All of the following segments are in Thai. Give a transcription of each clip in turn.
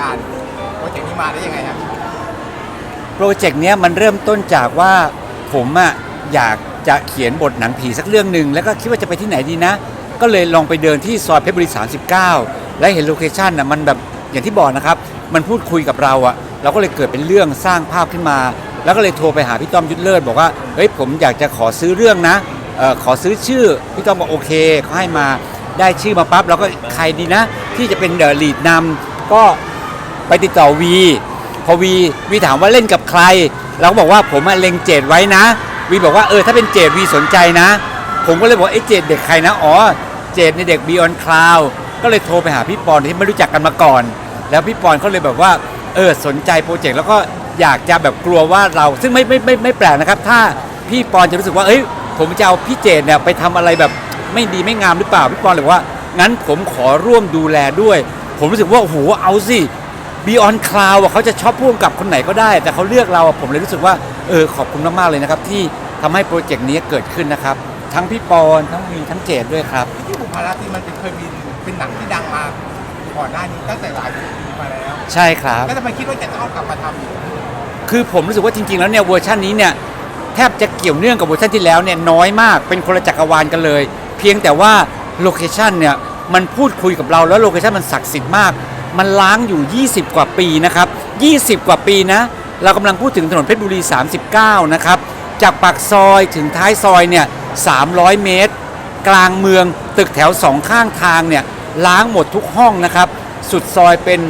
การโปรเจกต์นี้มาได้ยังไงครับโปรเจกต์เนี้ยมันเริ่มต้นจากว่าผมอะอยากจะเขียนบทหนังผีสักเรื่องหนึ่งแล้วก็คิดว่าจะไปที่ไหนดีนะ ก็เลยลองไปเดินที่ซอยเพชรบุรี 39 และเห็นโลเคชันน่ะมันแบบอย่างที่บอกนะครับ มันพูดคุยกับเราอะเราก็เลยเกิดเป็นเรื่องสร้างภาพขึ้นมา แล้วก็เลยโทรไปหาพี่ต้อมยุทธเลิศบอกว่าเฮ้ยผมอยากจะขอซื้อเรื่องนะออขอซื้อชื่อพี่ต้อมบอกโอเคเขาให้มาได้ชื่อมาปั๊บเราก็ใครดีนะ ที่จะเป็นเดอะลีดนำก็ ไปติดต่อวีพอวีวีถามว่าเล่นกับใคร เราก็บอกว่าผมอะเล็งเจดไว้นะ วีบอกว่าเออถ้าเป็นเจดวีสนใจนะ ผมก็เลยบอกไอ้เจดเด็กใครนะอ๋อเจดในเด็ก Beyond Cloud ก็เลยโทรไปหาพี่ปอนที่ไม่รู้จักกันมาก่อน แล้วพี่ปอนเขาเลยแบบว่าเออสนใจโปรเจกต์แล้วก็อยากจะแบบกลัวว่าเรา ซึ่งไม่ไม่ไม่ไม่แปลกนะครับ ถ้าพี่ปอนจะรู้สึกว่าเอ้ยผมจะเอาพี่เจดเนี่ยไปทำอะไรแบบไม่ดีไม่งามหรือเปล่าพี่ปอนเลยบอว่างั้นผมขอร่วมดูแลด้วย ผมรู้สึกว่าโอ้โหเอาสิ Beyond Cloud อะเขาจะชอบพ่วงกับคนไหนก็ได้ แต่เขาเลือกเราอะผมเลยรู้สึกว่าเออขอบคุณมากๆเลยนะครับ ที่ทำให้โปรเจกต์นี้เกิดขึ้นนะครับ ทั้งพี่ปอนทั้งมีทั้งเจดด้วยครับที่บุพาราตรีมันเป็นเคยมีเป็นหนังที่ดังมาก่อนหน้านี้ตั้งแต่หลายปีมาแล้ว ใช่ครับแล้วทำไมคิดว่าจะต้องกลับมาทำอีกคือผมรู้สึกว่าจริง ๆ แล้วเนี่ยเวอร์ชันนี้เนี่ยแทบจะเกี่ยวเนื่องกับเวอร์ชันที่แล้วเนี่ยน้อยมากเป็นคนละจักรวาลกันเลย เพียงแต่ว่าโลเคชันเนี่ยมันพูดคุยกับเราแล้วโลเคชันมันศักดิ์สิทธิ์มาก มันล้างอยู่ 20 กว่าปีนะครับ 20 กว่าปีนะ เรากำลังพูดถึงถนนเพชรบุรี 39 นะครับ จากปากซอยถึงท้ายซอยเนี่ย300 เมตร กลางเมืองตึกแถวสองข้างทางเนี่ยล้างหมดทุกห้องนะครับ สุดซอยเป็น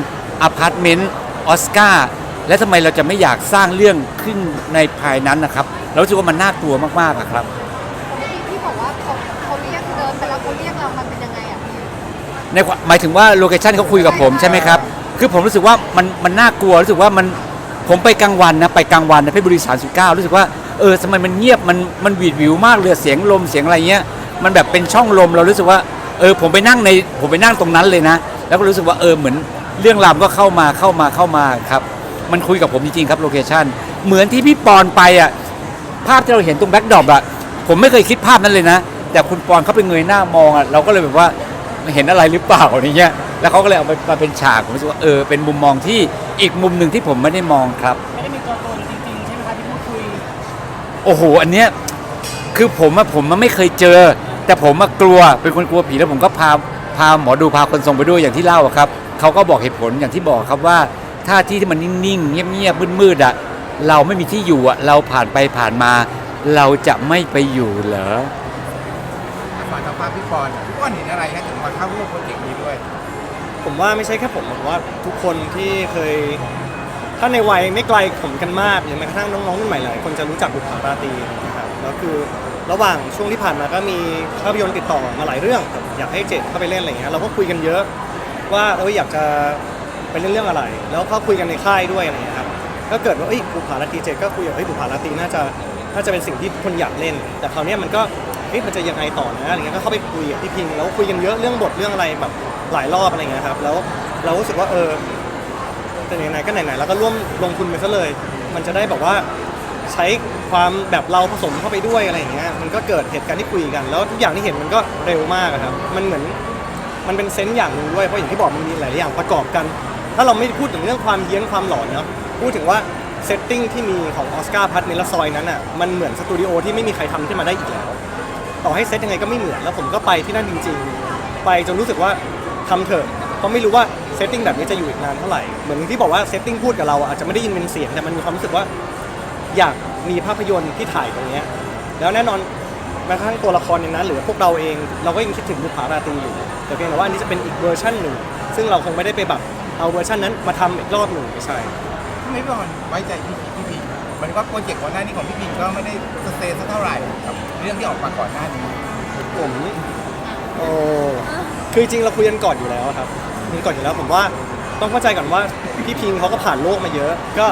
อพาร์ตเมนต์ออสการ์และทำไมเราจะไม่อยากสร้างเรื่องขึ้นในภายนั้นนะครับเรารู้สึกว่ามันน่ากลัวมากๆอะครับ ในความหมายถึงว่าโลเคชันเขาคุยกับผมใช่ไหมครับ คือผมรู้สึกว่ามันมันน่ากลัวรู้สึกว่ามันผมไปกลางวันนะไปกลางวันนะเพชรบุรี39รู้สึกว่าเออทำไมมันเงียบมันมันหวีดหวิวมากเลยเสียงลมเสียงอะไรเงี้ยมันแบบเป็นช่องลมเรารู้สึกว่าเออผมไปนั่งในผมไปนั่งตรงนั้นเลยนะ แล้วก็รู้สึกว่าเออเหมือนเรื่องราวก็เข้ามาเข้ามาเข้ามาครับมันคุยกับผมจริงๆครับโลเคชันเหมือนที่พี่ปอนไปอะภาพที่เราเห็นตรงแบ็กดรอปอะผมไม่เคยคิดภาพนั้นเลยนะ แต่คุณปอนเขาไปเงยหน้ามองอะเราก็เลยแบบว่า เห็นอะไรหรือเปล่าอย่างเงี้ยแล้วเขาก็เลยเอาไปมาเป็นฉากผมรู้สึกว่าเออเป็นมุมมองที่อีกมุมหนึ่งที่ผมไม่ได้มองครับ ไม่ได้มีตัวตนจริงๆใช่ไหมคะที่พูดคุยโอ้โห อันเนี้ยคือผมอะผมมันไม่เคยเจอ แต่ผมมากลัวเป็นคนกลัวผีแล้วผมก็พาพาหมอดูพาคนทรงไปด้วยอย่างที่เล่าอะครับเขาก็บอกเหตุผลอย่างที่บอกครับว่าถ้าที่ที่มันนิ่งๆเงียบๆมืดๆอะเราไม่มีที่อยู่อะเราผ่านไปผ่านมา เราจะไม่ไปอยู่เหรอ ภาพพี่ปอนพี่ปอนเห็นอะไรฮะถึงมาเข้าร่วมโปรเจกต์นี้ด้วย ผมว่าไม่ใช่แค่ผมผมว่าทุกคนที่เคย ถ้าในวัยไม่ไกลผมกันมากหรือแม้กระทั่งน้องๆรุ่นใหม่หลายคนจะรู้จักบุพการาตรีนะครับแล้วคือระหว่างช่วงที่ผ่านมาก็มีภาพยนตร์ติดต่อมาหลายเรื่องแบบอยากให้เจดเข้าไปเล่นอะไรอย่างเงี้ยเราก็คุยกันเยอะว่าเอออยากจะไปเล่นเรื่องอะไร แล้วก็คุยกันในค่ายด้วยอะไรอย่างเงี้ยครับก็เกิดว่าเอ้ยบุพการาตรีเจดก็คุยกับเฮ้ยบุพการาตรีน่าจะน่าจะเป็นสิ่งที่คนอยากเล่น แต่คราวเนี้ยมันก็ ฮ้ยมันจะยังไงต่อนะอะไรเงี้ยก็เข้าไปคุยกับพี่พิงแล้วคุยกันเยอะเรื่องบทเรื่องอะไรแบบหลายรอบอะไรเงี้ยครับแล้วเรารู้สึกว่าเออแต่ไหนๆก็ไหนๆแล้วก็ร่วมลงทุนไปซะเลย มันจะได้แบบว่าใช้ความแบบเราผสมเข้าไปด้วยอะไรอย่างเงี้ยมันก็เกิดเหตุการณ์ที่คุยกัน แล้วทุกอย่างที่เห็นมันก็เร็วมากอะครับมันเหมือนมันเป็นเซนส์อย่างหนึ่งด้วยเพราะอย่างที่บอกมันมีหลายอย่างประกอบกัน ถ้าเราไม่พูดถึงเรื่องความเฮี้ยนความหลอนเนาะพูดถึงว่าเซตติ้งที่มีของออสการ์พัทเนลซอยนั้นอะมันเหมือนสตูดิโอที่ไม่มีใครทำขึ้นมาได้อีกแล้ว ต่อให้เซตยังไงก็ไม่เหมือนแล้วผมก็ไปที่นั่นจริง ๆ ไปจนรู้สึกว่าทำเถอะเพราะไม่รู้ว่าเซตติ้งแบบนี้จะอยู่อีกนานเท่าไหร่เหมือนที่บอกว่าเซตติ้งพูดกับเราอะอาจจะไม่ได้ยินเป็นเสียงแต่มันมีความรู้สึกว่า อยากมีภาพยนตร์ที่ถ่ายตรงเนี้ยแล้วแน่นอนแม้กระทั่งตัวละครในนั้นหรือพวกเราเองเราก็ยังคิดถึงบุพาราตรีอยู่ แต่เพียงแต่ว่าอันนี้จะเป็นอีกเวอร์ชันหนึ่ง ซึ่งเราคงไม่ได้ไปแบบเอาเวอร์ชันนั้นมาทำอีกรอบหนึ่งไม่ใช่ ไม่พี่อนไว้ใจพี่ มือนว่าโปรเจกต์ก่อนหน้านี้ของพี่พิงก็ไม่ได้สเตย์สักเท่าไหร่กับเรื่องที่ออกมาก่อนหน้านี้ผมโอ้คือจริงเราคุยกันก่อนอยู่แล้วครับคุยกันก่อนอยู่แล้วผมว่าต้องเข้าใจก่อนว่าพี่พิงเขาก็ผ่านโลกมาเยอะ ก็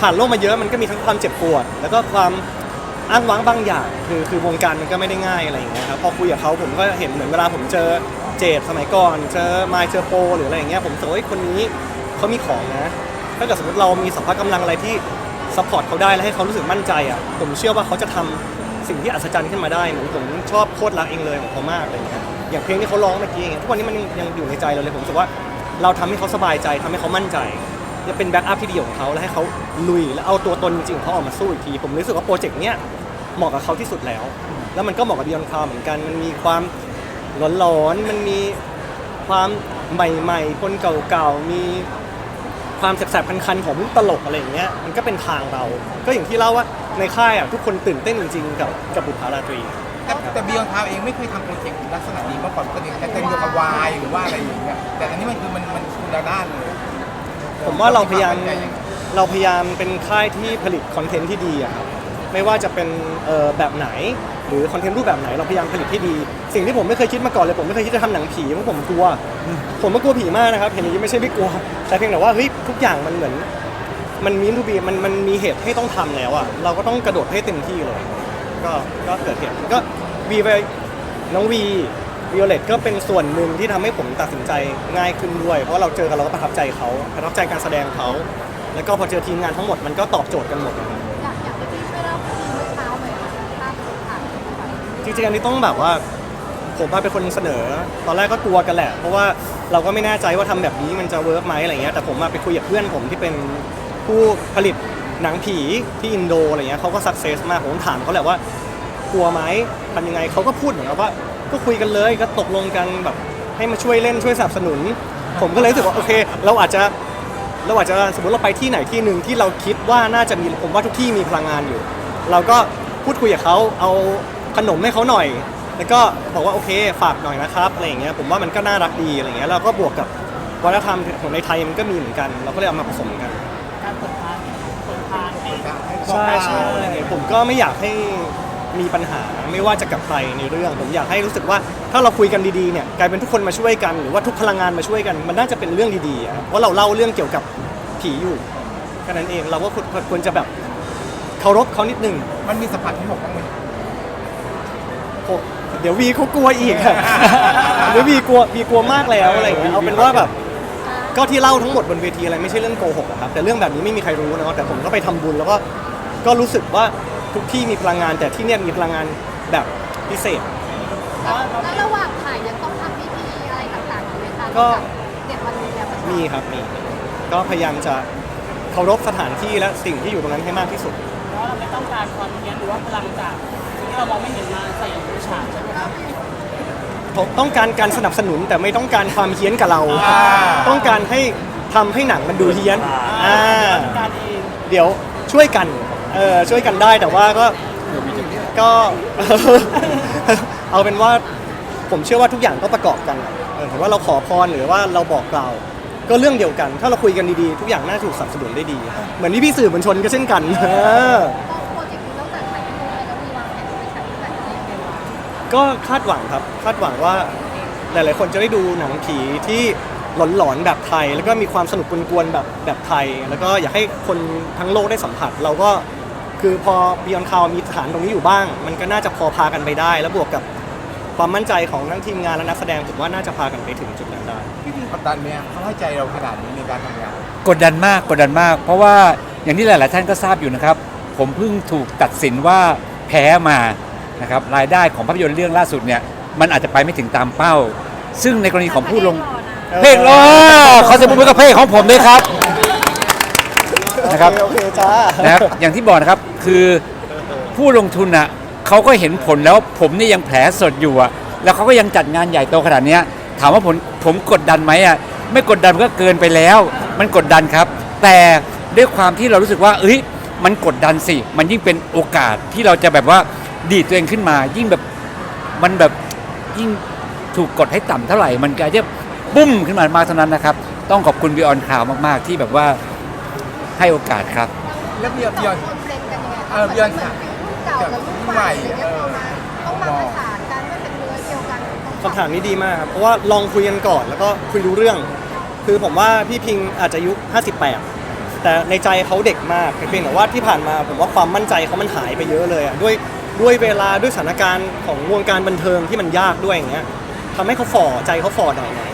ผ่านโลกมาเยอะมันก็มีทั้งความเจ็บปวด แล้วก็ความอ้างว้างบางอย่าง คือคือวงการมันก็ไม่ได้ง่ายอะไรอย่างเงี้ยครับพอคุยกับเขาผมก็เห็นเหมือนเวลาผมเจอเจดสมัยก่อนเจอไมเจอโปหรืออะไรอย่างเงี้ยผมรู้สึกว่าเฮ้ยคนนี้เขามีของนะ ถ้าเกิดสมมติเรามีสัมภาระกำลังอะไรที่ซัพพอร์ตเขาได้และให้เขารู้สึกมั่นใจอะผมเชื่อว่าเขาจะทำสิ่งที่อัศจรรย์ขึ้นมาได้เหมือนผมชอบโคตรรักเองเลยของเขามากอะไรอย่างเงี้ยอย่างเพลงที่เขาร้องเมื่อกี้อย่างเงี้ยทุกวันนี้มันยังยังอยู่ในใจเราเลยผมรู้สึกว่าเราทำให้เขาสบายใจทำให้เขามั่นใจจะเป็นแบ็กอัพที่ดีของเขาแล้วให้เขาลุยแล้วเอาตัวตนจริงๆของเขาออกมาสู้อีกทีผมรู้สึกว่าโปรเจกต์เนี้ยเหมาะกับเขาที่สุดแล้ว แล้วมันก็เหมาะกับ Beyond Cloud เหมือนกันมันมีความหลอนๆมันมีความใหม่ๆ คนเก่าๆ มี ความแสบๆคันๆของมุกตลกอะไรอย่างเงี้ยมันก็เป็นทางเรา ก็อย่างที่เล่าว่าในค่ายอะทุกคนตื่นเต้นจริงๆกับกับบุพราตรี แต่แต่บิยอนทาวเองไม่เคยทำโปรเจกต์ลักษณะนี้มาก่อนปกติจะเป็นเกี่ยวกับวายหรือว่าอะไรอย่างเงี้ยแต่อันนี้มันคือมันมันคนละด้านเลยผมว่าเราพยายามควมั่นใจยังไงเราพยายามเป็นค่ายที่ผลิตคอนเทนต์ที่ดีอะครับไม่ว่าจะเป็นเอ่อแบบไหน หรือคอนเทนต์รูปแบบไหนเราพยายามผลิตให้ดี สิ่งที่ผมไม่เคยคิดมาก่อนเลยผมไม่เคยคิดจะทำหนังผีเพราะผมกลัว ผมก็กลัวผีมากนะครับเห็นอย่างนี้ไม่ใช่ไม่กลัวแต่เพียงแต่ว่าเฮ้ยทุกอย่างมันเหมือน มันมีทูบีมันมันมีเหตุให้ต้องทำแล้วอะเราก็ต้องกระโดดให้เต็มที่เลย ก็ก็เกิดเหตุก็วีไปน้องวีวิโอเลตก็เป็นส่วนหนึ่งที่ทำให้ผมตัดสินใจง่ายขึ้นด้วย เพราะเราเจอกันเราก็ประทับใจเขาประทับใจการแสดงเขา แล้วก็พอเจอทีมงานทั้งหมดมันก็ตอบโจทย์กันหมดนะครับ ริงๆอันนี้ต้องแบบว่า ผมมาเป็นคนเสนอ ตอนแรกก็กลัวกันแหละ เพราะว่าเราก็ไม่แน่ใจว่าทำแบบนี้มันจะเวิร์กไหมอะไรเงี้ยแต่ผมมาไปคุยกับเพื่อนผมที่เป็นผู้ผลิตหนังผีที่อินโดอะไรเงี้ยเขาก็สักเซสมากผมถามเขาแหละว่ากลัวไหมทำยังไงเขาก็พูดเหมือนกับว่าก็คุยกันเลยก็ตกลงกันแบบให้มาช่วยเล่นช่วยสนับสนุน ผมก็เลยรู้สึกว่าโอเค เราอาจจะเราอาจจะสมมติเราไปที่ไหนที่หนึ่งที่เราคิดว่าน่าจะมีผมว่าทุกที่มีพลังงานอยู่ เราก็พูดคุยกับเขาเอา ขนมให้เขาหน่อย แล้วก็บอกว่าโอเคฝากหน่อยนะครับอะไรอย่างเงี้ยผมว่ามันก็น่ารักดีอะไรเงี้ยเราก็บวกกับวัฒนธรรมของในไทยมันก็มีเหมือนกัน เราก็เลยเอามาผสมกัน การเปิดทางเปิดทางให้ใช่ใช่ผมก็ไม่อยากให้มีปัญหาไม่ว่าจะกับใครในเรื่อง ผมอยากให้รู้สึกว่าถ้าเราคุยกันดีๆเนี่ยกลายเป็นทุกคนมาช่วยกันหรือว่าทุกพลังงานมาช่วยกัน มันน่าจะเป็นเรื่องดีๆอะเพราะเราเล่าเรื่องเกี่ยวกับผีอยู่แค่นั้นเองเราก็ควรควรจะแบบเคารพเขานิดนึง มันมีสัมผัสที่หกบ้างไหมโอ้ เดี๋ยววีเขากลัวอีกอะเดี๋ยววีกลัววีกลัวมากแล้วอะไรอย่างเงี้ยเอาเป็นว่าแบบ ก็ที่เล่าทั้งหมดบนเวทีอะไรไม่ใช่เรื่องโกหกอะครับแต่เรื่องแบบนี้ไม่มีใครรู้นะแต่ผมก็ไปทำบุญแล้วก็ก็รู้สึกว่าทุกที่มีพลังงาน แต่ที่เนี่ยมีพลังงานแบบพิเศษ แล้วระหว่างถ่ายยังต้องทำพิธีอะไรต่างๆอยู่ไหมคะก็ เด็ดวันนี้แล้วมีครับมีก็พยายามจะเคารพสถานที่และสิ่งที่อยู่ตรงนั้นให้มากที่สุดเพราะเราไม่ต้องการความเฮี้ยนหรือว่าพลังจากสิ่ง ที่เรามองไม่เห็นมาใส่ในฉากใช่ไหมครับผมต้องการการสนับสนุนแต่ไม่ต้องการความเฮี้ยนกับเรา ต้องการให้ทำให้หนังมันดูเฮี้ยนอ่าการเองเดี๋ยวช่วยกันเออช่วยกันได้แต่ว่าก็ก็ เอาเป็นว่าผมเชื่อว่าทุกอย่างก็ประกอบกันอะเออถือว่าเราขอพรหรือว่าเราบอกกล่าว ก็เรื่องเดียวกัน ถ้าเราคุยกันดีๆ ทุกอย่างน่าจะถูกสนับสนุนได้ดี เหมือนที่พี่สื่อมวลชนก็เช่นกันเออ ก็คาดหวังครับ คาดหวังว่าหลาย ๆ คนจะได้ดูหนังผีที่หลอนๆแบบไทย แล้วก็มีความสนุกกวนๆแบบแบบไทย แล้วก็อยากให้คนทั้งโลกได้สัมผัส เราก็คือพอ Beyond Cloud มีฐานตรงนี้อยู่บ้าง มันก็น่าจะพอพากันไปได้ แล้วบวกกับความมั่นใจของทั้งทีมงานและนักแสดงผมว่าน่าจะพากันไปถึงจุดนั้นได้ พี่พิงกดดันเนี่ยเขาให้ใจเราขนาดนี้ในการทำงานกดดันมากกดดันมาก เพราะว่าอย่างที่หลาย ๆ ท่านก็ทราบอยู่นะครับ ผมเพิ่งถูกตัดสินว่าแพ้มา นะครับรายได้ของภาพยนตร์เรื่องล่าสุดเนี่ยมันอาจจะไปไม่ถึงตามเป้า ซึ่งในกรณีของผู้ลงเพลงล้อเขาจะพูดกับเพลงของผมด้วยครับ นะครับโอเคโอเคจ้านะครับอย่างที่บอกนะครับคือผู้ลงทุนอะเขาก็เห็นผลแล้วผมนี่ยังแผลสดอยู่อะแล้วเขาก็ยังจัดงานใหญ่โตขนาดเนี้ยถามว่าผมผมกดดันไหมอะไม่กดดันก็เกินไปแล้ว มันกดดันครับ แต่ด้วยความที่เรารู้สึกว่า เอ้ยมันกดดันสิ มันยิ่งเป็นโอกาสที่เราจะแบบว่า ดีดตัวเองขึ้นมา ยิ่งแบบมันแบบยิ่งถูกกดให้ต่ำเท่าไหร่ มันก็จะปุ้มขึ้นมามากเท่านั้นนะครับ ต้องขอบคุณบิออนคราวมาก ๆ ที่แบบว่าให้โอกาสครับ แล้วเบียร์เบียร์คนเซ็นกันยังไงเออเบียร์เก่ากับลูกใหม่อะไรเงี้ยพอมาต้องมาประสานกันไม่เป็นเนื้อเดียวกันต้องคำถามนี้ดีมากครับเพราะว่าลองคุยกันก่อนแล้วก็คุยรู้เรื่อง คือผมว่าพี่พิงอาจจะอายุ58แต่ในใจเขาเด็กมากเพียงแต่ว่าที่ผ่านมาผมว่าความมั่นใจเขามันหายไปเยอะเลยอะด้วย ด้วยเวลาด้วยสถานการณ์ของวงการบันเทิงที่มันยากด้วยอย่างเงี้ยทำให้เขาฝ่อใจเขาฝ่อหน่อยหน่อย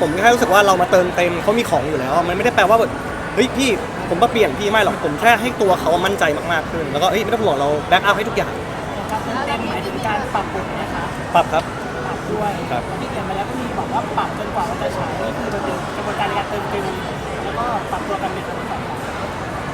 ผมแค่รู้สึกว่าเรามาเติมเต็มเขามีของอยู่แล้ว มันไม่ได้แปลว่าแบบเฮ้ยพี่ผมมาเปลี่ยนพี่ไม่หรอกผมแค่ให้ตัวเขามั่นใจมากๆขึ้นแล้วก็เฮ้ยไม่ต้องห่วงเราแบ็กอัพให้ทุกอย่างการเติมเต็มหมายถึงการปรับบทนะคะปรับครับปรับด้วยด้วยครับที่เขียนไปแล้วก็มีบอกว่าปรับจนกว่ามันจะฉายนี่คือมันเป็นกระบวนการในการเติมเต็มแล้วก็ปรับตัวกันเป็นครั้งที่สอง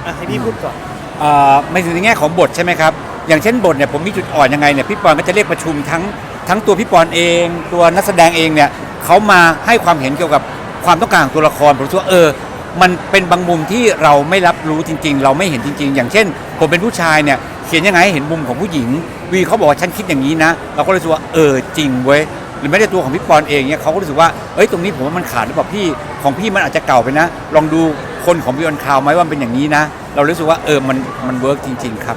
อะให้พี่พูดก่อนเอ่อไม่ถึงในแง่ของบทใช่ไหมครับ อย่างเช่นบทเนี่ยผมมีจุดอ่อนยังไงเนี่ยพี่ปอนก็จะเรียกประชุมทั้งทั้งตัวพี่ปอนเอง ตัวนักแสดงเองเนี่ยเขามาให้ความเห็นเกี่ยวกับความต้องการของตัวละครผมรู้สึกว่าเออ มันเป็นบางมุมที่เราไม่รับรู้จริง ๆ เราไม่เห็นจริง ๆ อย่างเช่น ผมเป็นผู้ชายเนี่ยเขียนยังไงให้เห็นมุมของผู้หญิง วีเขาบอกว่าฉันคิดอย่างนี้นะ เราก็เลยรู้สึกว่าเออจริงเว้ยหรือไม่ได้ตัวของพี่ปอนเองเนี่ยเขาก็รู้สึกว่าเอ้ยตรงนี้ผมว่ามันขาดหรือเปล่าพี่ของพี่มันอาจจะเก่าไปนะ ลองดูคนของพี่ออนคาวไหมว่ามันเป็นอย่างนี้นะ เรารู้สึกว่าเออมันมันเวิร์กจริง ๆ ครับ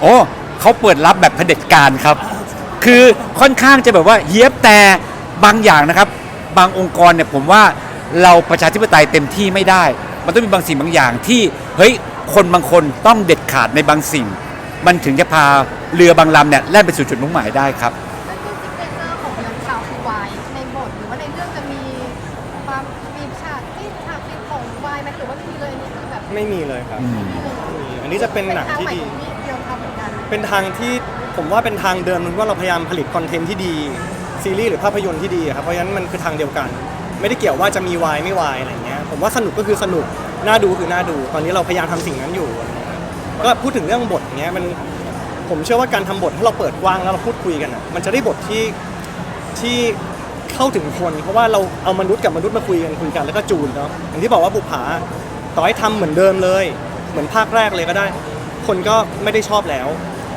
โอ้เขาเปิดรับแบบเผด็จการครับ คือค่อนข้างจะแบบว่าเยียบแต่บางอย่างนะครับ บางองค์กรเนี่ยผมว่าเราประชาธิปไตยเต็มที่ไม่ได้ มันต้องมีบางสิ่งบางอย่างที่เฮ้ยคนบางคนต้องเด็ดขาดในบางสิ่ง มันถึงจะพาเรือบางลำเนี่ยแล่นไปสู่จุดมุ่งหมายได้ครับนั่นคือซิกเนเจอร์ของยอนข่าวคือวายในบทหรือว่าในเรื่องจะมีความมีฉากที่ฉากที่ของวไหมหรือว่าไม่มีเลยอันนี่คือแบบไม่มีเลยครับ อืมอันนี้จะเป็นหนังที่ดี เป็น เป็นทางที่ผมว่าเป็นทางเดิมมันว่าเราพยายามผลิตคอนเทนต์ที่ดีซีรีส์หรือภาพยนตร์ที่ดีครับเพราะฉะนั้นมันคือทางเดียวกัน ไม่ได้เกี่ยวว่าจะมีวายไม่วายอะไรเงี้ยผมว่าสนุกก็คือสนุกน่าดูคือน่าดู ตอนนี้เราพยายามทำสิ่งนั้นอยู่ก็พูดถึงเรื่องบทเงี้ยมันผมเชื่อว่าการทำบทถ้าเราเปิดกว้างแล้วเราพูดคุยกันอะมันจะได้บทที่ที่เข้าถึงคน เพราะว่าเราเอามนุษย์กับมนุษย์มาคุยกันคุยกันแล้วก็จูนเนาะอย่างที่บอกว่าบุผาต่อให้ทำเหมือนเดิมเลย เหมือนภาคแรกเลยก็ได้ คนก็ไม่ได้ชอบแล้ว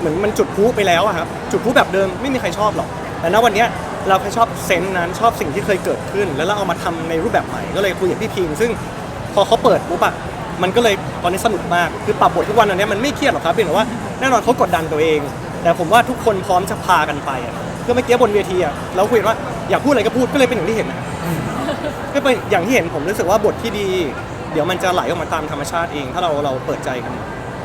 เหมือนมันจุดพลุไปแล้วอะครับจุดพลุแบบเดิมไม่มีใครชอบหรอก แต่ณวันเนี้ยเราแค่ชอบเซนส์นั้นชอบสิ่งที่เคยเกิดขึ้น แล้วเราเอามาทำในรูปแบบใหม่ก็เลยคุยกับพี่พิงซึ่งพอเขาเปิดปุ๊บอะมันก็เลยตอนนี้สนุกมากคือปรับบททุกวันอันเนี้ยมันไม่เครียดหรอกครับเพียงแต่ว่าแน่นอนเขากดดันตัวเอง แต่ผมว่าทุกคนพร้อมจะพากันไปอะก็เมื่อกี้บนเวทีอะเราคุยกันว่าอยากพูดอะไรก็พูดก็เลยเป็นอย่างที่เห็นนะ ก็เป็นอย่างที่เห็นผมรู้สึกว่าบทที่ดี เดี๋ยวมันจะไหลออกมาตามธรรมชาติเอง ถ้าเราเราเปิดใจกัน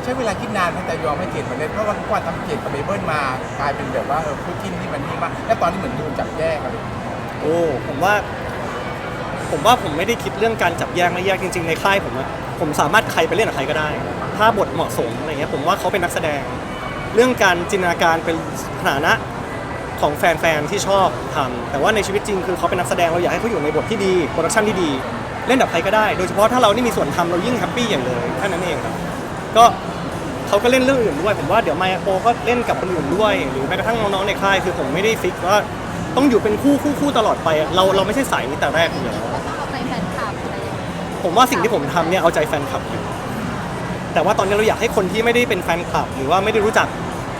ช้เวลาคิดนานแต่ยอมให้เกตมาเล่นเพราะว่าทุกวันทำเกตกับเบเบิลมากลายเป็นแบบว่าเออคู่จิ้นที่มันนี่มากและตอนนี้เหมือนดูจับแยกกันเลยโอ้ผมว่า ผมว่าผมไม่ได้คิดเรื่องการจับแยกไม่แยกจริง ๆ ในค่ายผมอะผมสามารถใครไปเล่นกับใครก็ได้ ถ้าบทเหมาะสมอะไรเงี้ยผมว่าเขาเป็นนักแสดง เรื่องการจินตนาการเป็นสถานะของแฟนๆที่ชอบทำแต่ว่าในชีวิตจริงคือเขาเป็นนักแสดงเราอยากให้เขาอยู่ในบทที่ดีโปรดักชันที่ดี เล่นกับใครก็ได้ โดยเฉพาะถ้าเรานี่มีส่วนทำเรายิ่งแฮปปี้อย่างเลยแค่นั้นเองครับก็ เขาก็เล่นเรื่องอื่นด้วยผมว่าเดี๋ยวไมโปก็เล่นกับคนอื่นด้วย หรือแม้กระทั่งน้องๆในค่ายคือผมไม่ได้ฟิกว่าต้องอยู่เป็นคู่คู่คู่ตลอดไปอะเราเราไม่ใช่สายนี้แต่แรกอยู่แล้วต้องเอาใจแฟนคลับอะไรอย่างเงี้ยผมว่าสิ่งที่ผมทำเนี่ยเอาใจแฟนคลับอยู่แต่ว่าตอนนี้เราอยากให้คนที่ไม่ได้เป็นแฟนคลับ หรือว่าไม่ได้รู้จัก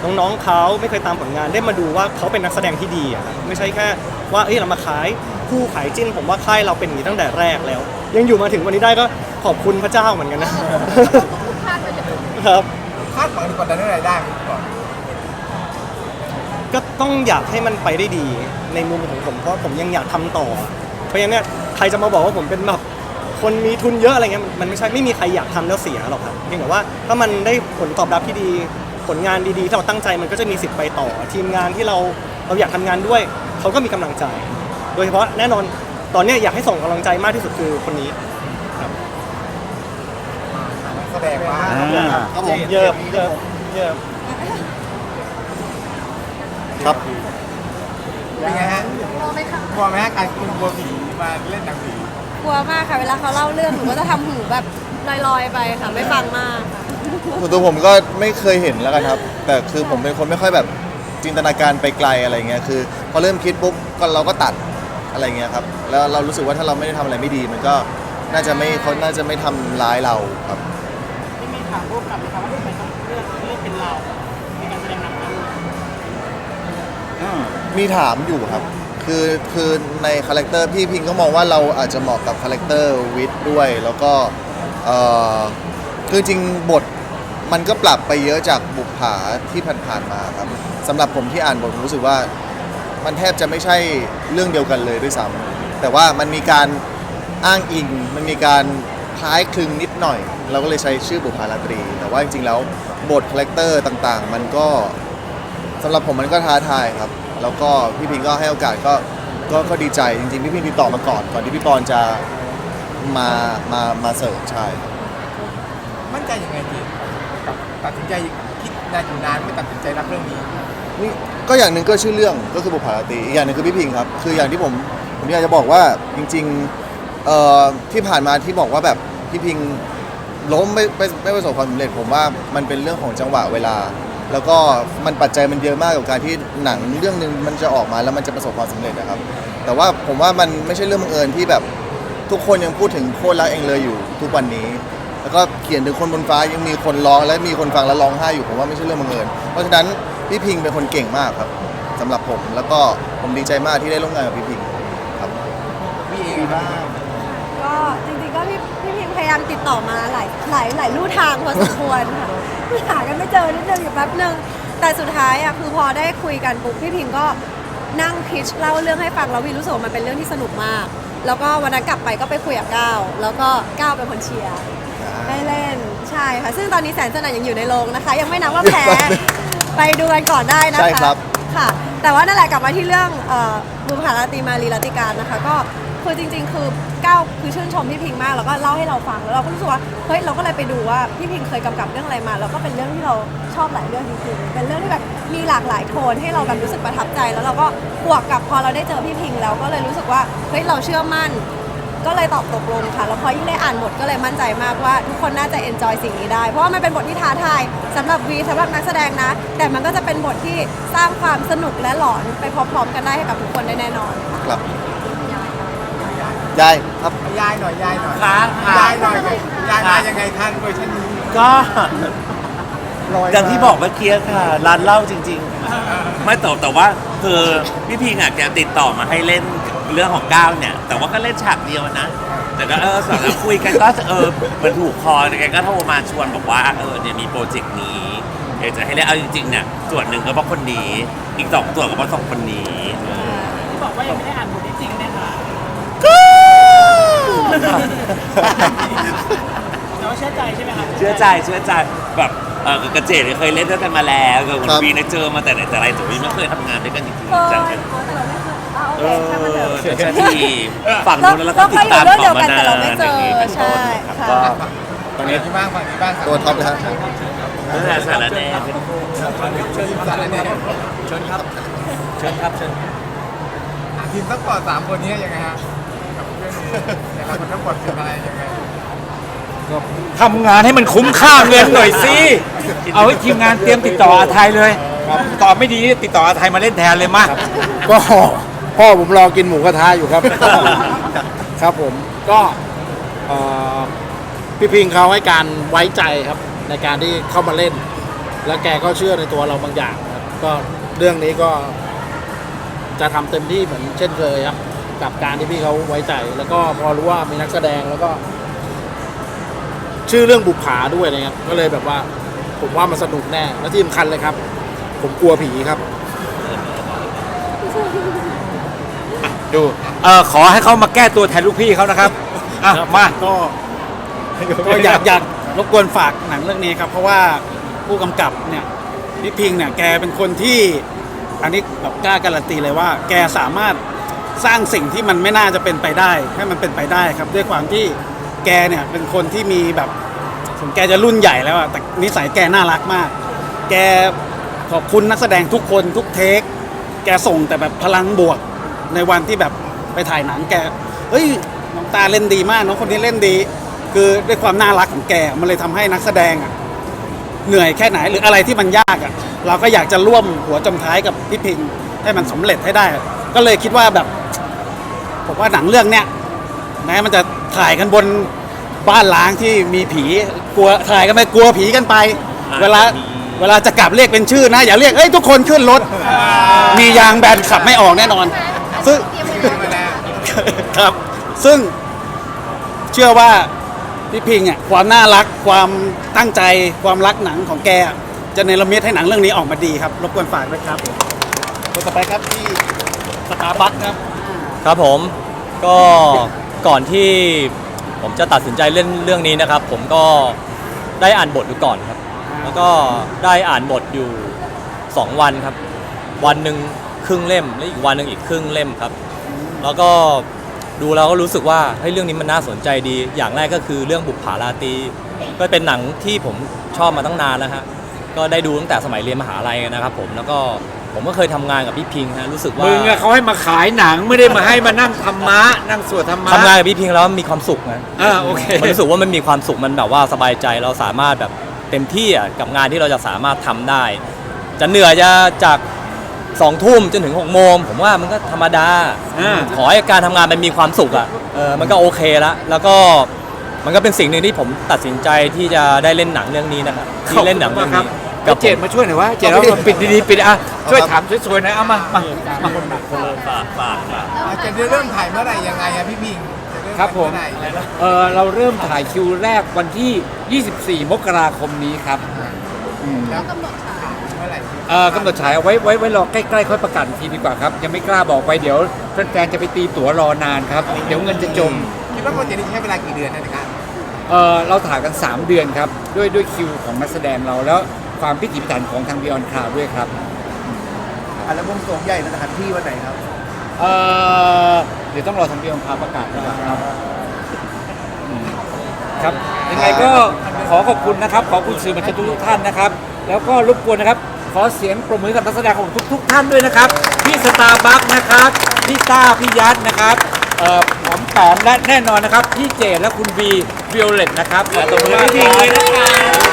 น้องๆเขาไม่เคยตามผลงานได้มาดูว่าเขาเป็นนักแสดงที่ดีอะครับไม่ใช่แค่ว่าเอ้ยเรามาขายคู่ขายจิ้น ผมว่าค่ายเราเป็นอย่างนี้ตั้งแต่แรกแล้ว ยังอยู่มาถึงวันนี้ได้ก็ขอบคุณพระเจ้าเหมือนกันนะคาดไปจะเป็นครับ คาดหวังหรือกดดันเรื่องรายได้ก่อนก็ต้องอยากให้มันไปได้ดีในมุมของผมเพราะผมยังอยากทำต่อ เพราะฉะนั้นเนี่ยใครจะมาบอกว่าผมเป็นแบบคนมีทุนเยอะอะไรเงี้ยมันไม่ใช่ไม่มีใครอยากทำแล้วเสียหรอกครับเพียงแต่ว่าถ้ามันได้ผลตอบรับที่ดีผลงานดีๆที่เราตั้งใจมันก็จะมีสิทธิ์ไปต่อ ทีมงานที่เราเราอยากทำงานด้วยเขาก็มีกำลังใจ โดยเฉพาะแน่นอนตอนเนี้ยอยากให้ส่งกำลังใจมากที่สุดคือคนนี้ แสดงว่าอ่าครับผมเยิบเยิบเยิบครับเป็นไงฮะพอไหมคะกลัวไหมฮะการคุณกลัวผีมาเล่นหนังผีกลัวมากค่ะ เวลาเขาเล่าเรื่องหนูก็จะทำหูแบบลอยๆไปค่ะ ไม่ฟังมากค่ะส่วนตัวผมก็ไม่เคยเห็นแล้วกันครับ แต่คือผมเป็นคนไม่ค่อยแบบจินตนาการไปไกลอะไรเงี้ยคือพอเริ่มคิดปุ๊บก็เราก็ตัดอะไรเงี้ยครับแล้วเรารู้สึกว่าถ้าเราไม่ได้ทำอะไรไม่ดี มันก็น่าจะไม่เขาน่าจะไม่ทำร้ายเราครับที่มี ถามร่วมกับไหมครับว่าทำไมต้องเลือกเลือกเป็นเราในการแสดงหนังเรื่องนี้มีถามอยู่ครับ คือคือในคาแรคเตอร์พี่พิงก็มองว่าเราอาจจะเหมาะกับคาแรคเตอร์วิทย์ด้วย แล้วก็เอ่อคือจริงบทมันก็ปรับไปเยอะจากบุปผาที่ผ่านๆมาครับสำหรับผมที่อ่านบทผมรู้สึกว่า มันแทบจะไม่ใช่เรื่องเดียวกันเลยด้วยซ้ำแต่ว่ามันมีการอ้างอิง มันมีการ คล้ายคลึงนิดหน่อย เราก็เลยใช้ชื่อบุพาราตรี แต่ว่าจริงๆแล้วบทคาแรคเตอร์ต่างๆ มันก็สำหรับผมมันก็ท้าทายครับ แล้วก็พี่พิงก็ให้โอกาสก็ก็ก็ดีใจจริงๆพี่พิงติดต่อมาก่อนก่อนที่พี่ปอนจะมามามาเสิร์ฟใช่ครับมั่นใจยังไงจีกับตัดสินใจคิดนานอยู่นานไม่ตัดสินใจรับเรื่องนี้ นี่ก็อย่างหนึ่งก็ชื่อเรื่องก็คือบุพภาราตรีอีกอย่างหนึ่งคือพี่พิงครับ คืออย่างที่ผมผมอยากจะบอกว่าจริงๆเอ่อที่ผ่านมาที่บอกว่าแบบ พี่พิงล้มไม่ไม่ไม่ประสบความสำเร็จผมว่ามันเป็นเรื่องของจังหวะเวลา แล้วก็มันปัจจัยมันเยอะมากกับการที่หนังเรื่องหนึ่งมันจะออกมาแล้วมันจะประสบความสำเร็จนะครับ แต่ว่าผมว่ามันไม่ใช่เรื่องบังเอิญที่แบบทุกคนยังพูดถึงโคตรรักเองเลยอยู่ทุกวันนี้ แล้วก็เขียนถึงคนบนฟ้ายังมีคนร้องและมีคนฟังแล้วร้องไห้อยู่ผมว่าไม่ใช่เรื่องบังเอิญเพราะฉะนั้นพี่พิงเป็นคนเก่งมากครับสำหรับผมแล้วก็ผมดีใจมากที่ได้ร่วมงานกับพี่พิงครับพี่เองบ้าง ก็จริงๆก็พี่พี่พิมพยายามติดต่อมาหลายหลายหลายลู่ทางพอสมควรค่ะหากันไม่เจอนิดนึงอยู่แป๊บนึง แต่สุดท้ายอะคือพอได้คุยกันปุ๊บพี่พิมก็นั่งพิชเล่าเรื่องให้ฟังแล้ววีรู้สึกว่ามันเป็นเรื่องที่สนุกมาก แล้วก็วันนั้นกลับไปก็ไปคุยกับก้าวแล้วก็ก้าวเป็นคนเชียร์ให้เล่นใช่ค่ะ ซึ่งตอนนี้แสนสนั่นยังอยู่ในโรงนะคะ ยังไม่นับว่าแพ้ไปดูกันก่อนได้นะคะใช่ครับค่ะ แต่ว่านั่นแหละกลับมาที่เรื่องเอ่อบุพการาตรีมารีรัติการนะคะ ก็ คือจริง ๆ คือก้าวคือชื่นชมพี่พิงมากแล้วก็เล่าให้เราฟังแล้วเราก็รู้สึกว่าเฮ้ยเราก็เลยไปดูว่าพี่พิงเคยกำกับเรื่องอะไรมา แล้วก็เป็นเรื่องที่เราชอบหลายเรื่องจริงๆเป็นเรื่องที่แบบมีหลากหลายโทนให้เราแบบรู้สึกประทับใจ แล้วเราก็บวกกับพอเราได้เจอพี่พิงแล้วก็เลยรู้สึกว่าเฮ้ยเราเชื่อมั่น ก็เลยตอบตกลงค่ะแล้วพอยิ่งได้อ่านบทก็เลยมั่นใจมากว่า ทุกคนน่าจะเอนจอยสิ่งนี้ได้ เพราะว่ามันเป็นบทที่ท้าทายสำหรับวีสำหรับนักแสดงนะ แต่มันก็จะเป็นบทที่สร้างความสนุกและหลอนไปพร้อมๆกันได้ให้กับทุกคนได้แน่นอน ครับ ยายครับ ยายหน่อยยายหน่อยครับ ยายหน่อยยายมายังไงท่านเวอร์ชันนี้ก็อย่างที่บอกเมื่อกี้ค่ะ ร้านเหล้าจริง ๆ ไม่แต่แต่ว่าคือพี่พิงอะแกติดต่อมาให้เล่นเรื่องของก้าวเนี่ย แต่ว่าก็เล่นฉากเดียวนะ แต่ก็เออสำหรับคุยกันก็เออมันถูกคอแกก็โทรมาชวนบอกว่าเออเนี่ยมีโปรเจกต์นี้เดี๋ยวจะให้เล่นเอาจริงๆเนี่ยส่วนหนึ่งก็เพราะคนนี้อีกสองส่วนก็เพราะสองคนนี้เออที่บอกว่ายังไม่ได้อ่านบทที่จริงเนะคะ แต่ว่าเชื่อใจใช่ไหมคะเชื่อใจเชื่อใจแบบเออกับกระเจดเนี่ยเคยเล่นด้วยกันมาแล้วกับคุณครับ วีเนี่ยเจอมาแต่ไหนแต่ไรแต่วีไม่เคยทำงานด้วยกันจริงเออๆจังกันแต่เราไม่เคยเอาโอเอเคทำมาเถออะเดี๋ยวจะทีฝั่งเรานู้นแล้วก็เราติเคดยอยู่ตามเรื่องขเดีองยวกัมานแต่นาเราไม่นเจอย่างอนี้เป็นใช่ต้นครับค่ะก็ตอนนี้ที่บ้างฝั่งที่บ้างตัวท็อปเลยฮะตั้งแต่สารแหน่เชิญสารแหน่เชิญครับ เชิญครับเชิญทีมซัพพอร์ตสามคนนี้ยังไงฮะกับเรื่องนี้ แต่ละคนซัพพอร์ตเป็นอะไรยังไงทำงานให้มันคุ้มค่าเงินหน่อยสิ เอาให้ทีมงานเตรียมติดต่ออาไทยเลยติดต่อไม่ดีติดต่ออาไทยมาเล่นแทนเลยมาก็พ่อผมรอกินหมูกระทะอยู่ครับ ครับผมก็พี่พิงเขาให้การไว้ใจครับ ในการที่เข้ามาเล่น แล้วแกก็เชื่อในตัวเราบางอย่างครับ ก็เรื่องนี้ก็จะทำเต็มที่เหมือนเช่นเคยครับ กับการที่พี่เขาไว้ใจ แล้วก็พอรู้ว่ามีนักแสดงแล้วก็ ชื่อเรื่องบุปผาด้วยนะครับ ก็เลยแบบว่า ผมว่ามันสนุกแน่และที่สำคัญเลยครับ ผมกลัวผีครับ ดูเออขอให้เขามาแก้ตัวแทนลูกพี่เขานะครับอะมาก็ก็อยากอยากรบกวนฝากหนังเรื่องนี้ครับ เพราะว่าผู้กำกับเนี่ยพี่พิงเนี่ยแกเป็นคนที่ อันนี้แบบกล้าการันตีเลยว่า แกสามารถ สร้างสิ่งที่มันไม่น่าจะเป็นไปได้ ให้มันเป็นไปได้ครับ ด้วยความที่แกเนี่ยเป็นคนที่มีแบบถึงแกจะรุ่นใหญ่แล้วอะแต่นิสัยแกน่ารักมาก แกขอบคุณนักแสดงทุกคนทุกเทค แกส่งแต่แบบพลังบวกในวันที่แบบไปถ่ายหนังแกเฮ้ยน้องตาเล่นดีมากน้องคนนี้เล่นดี คือด้วยความน่ารักของแกมันเลยทำให้นักแสดงอะเหนื่อยแค่ไหนหรืออะไรที่มันยากอะเราก็อยากจะร่วมหัวจมท้ายกับพี่พิงให้มันสำเร็จให้ได้ ก็เลยคิดว่าแบบ ผมว่าหนังเรื่องเนี้ยแม้มันจะถ่ายกันบนบ้านล้างที่มีผีกลัวถ่ายกันไปกลัวผีกันไปเวลาเวลาจะกลับเรียกเป็นชื่อนะ อย่าเรียกเอ้ยทุกคนขึ้นรถ มียางแบนขับไม่ออกแน่นอน ซึ่งเตรียมไว้แล้วครับ ซึ่งเชื่อว่าพี่พิงอะความน่ารักความตั้งใจความรักหนังของแกอะจะเนรมิตให้หนังเรื่องนี้ออกมาดีครับ รบกวนฝากด้วยครับคนต่อไปครับที่ สตาร์บัคครับ ครับผมก็ก่อนที่ผมจะตัดสินใจเล่นเรื่องนี้นะครับ ผมก็ได้อ่านบทดูก่อนครับ แล้วก็ได้อ่านบทอยู่ 2 วันครับ วันหนึ่งครึ่งเล่มและอีกวันหนึ่งอีกครึ่งเล่มครับ แล้วก็ดูแล้วก็รู้สึกว่าเฮ้ยเรื่องนี้มันน่าสนใจดี อย่างแรกก็คือเรื่องบุปผาราตรีก็เป็นหนังที่ผมชอบมาตั้งนานแล้วฮะก็ได้ดูตั้งแต่สมัยเรียนมหาลัยนะครับ ผมแล้วก็ ผมผมก็เคยทำงานกับพี่พิงค์ฮะรู้สึกว่ามึงอะเขาให้มาขายหนังไม่ได้มาให้มานั่งธรรมะ นั่งสวดธรรมะทำงานกับพี่พิงค์แล้วมีความสุขนะอ่าโอเคมันรู้สึกว่ามันมีความสุขมันแบบว่าสบายใจเราสามารถแบบเต็มที่อะกับงานที่เราจะสามารถทำได้ จะเหนื่อยจะจากสองทุ่มจนถึงหกโมงผมว่ามันก็ธรรมดา อ่า ขอให้การทำงานมันมีความสุขอะเออมันก็โอเคละแล้วก็มันก็เป็นสิ่งหนึ่งที่ผมตัดสินใจที่จะได้เล่นหนังเรื่องนี้นะครับที่เล่นหนังเรื่องนี้กับ เจดมาช่วยหน่อยวะเจดเราปิดดีๆปิดอะช่วยถามสวยๆหน่อยเอามามามาฝากฝากฝากอาจจะได้เริ่มถ่ายเมื่อไหร่ยังไงอะพี่พิงจะเมครับผมถ่ายเมื่อไหร่เออเราเริ่มถ่ายคิวแรกวันที่ 24 มกราคมนี้ครับอืมแล้วกำหนดฉายเมื่อไหร่เอ่อกำหนดฉายเอาไว้ไว้ไว้รอใกล้ๆค่อยประกาศอีกทีดีกว่าครับ ยังไม่กล้าบอกไปเดี๋ยวแฟนๆจะไปตีตั๋วรอนานครับ เดี๋ยวเงินจะจมคิดว่าโปรเจกต์นี้ใช้เวลากี่เดือนในการเออเราถ่ายกัน 3 เดือนครับ ด้วยด้วยคิวของนักแสดงเราแล้ว ความพิถีพิถันของทางบิออนคลาวด้วยครับอันแล้ววงสงใหญ่สถานที่วันไหนครับ เออเดี๋ยวต้องรอทางบิออนคลาวประกาศดีกว่าครับอืมครับยังไงก็ขอขอบคุณนะครับ ขอบคุณสื่อมวลชนทุกๆท่านนะครับ แล้วก็รบกวนนะครับ ขอเสียงปรบมือกับนักแสดงของทุก ๆ ท่านด้วยนะครับพี่สตาร์บัคนะครับพี่ต้าพี่ยัดนะครับเอ่อหอมแปมและแน่นอนนะครับพี่เจดและคุณวีวิโอเลตนะครับขอบคุณมากครับ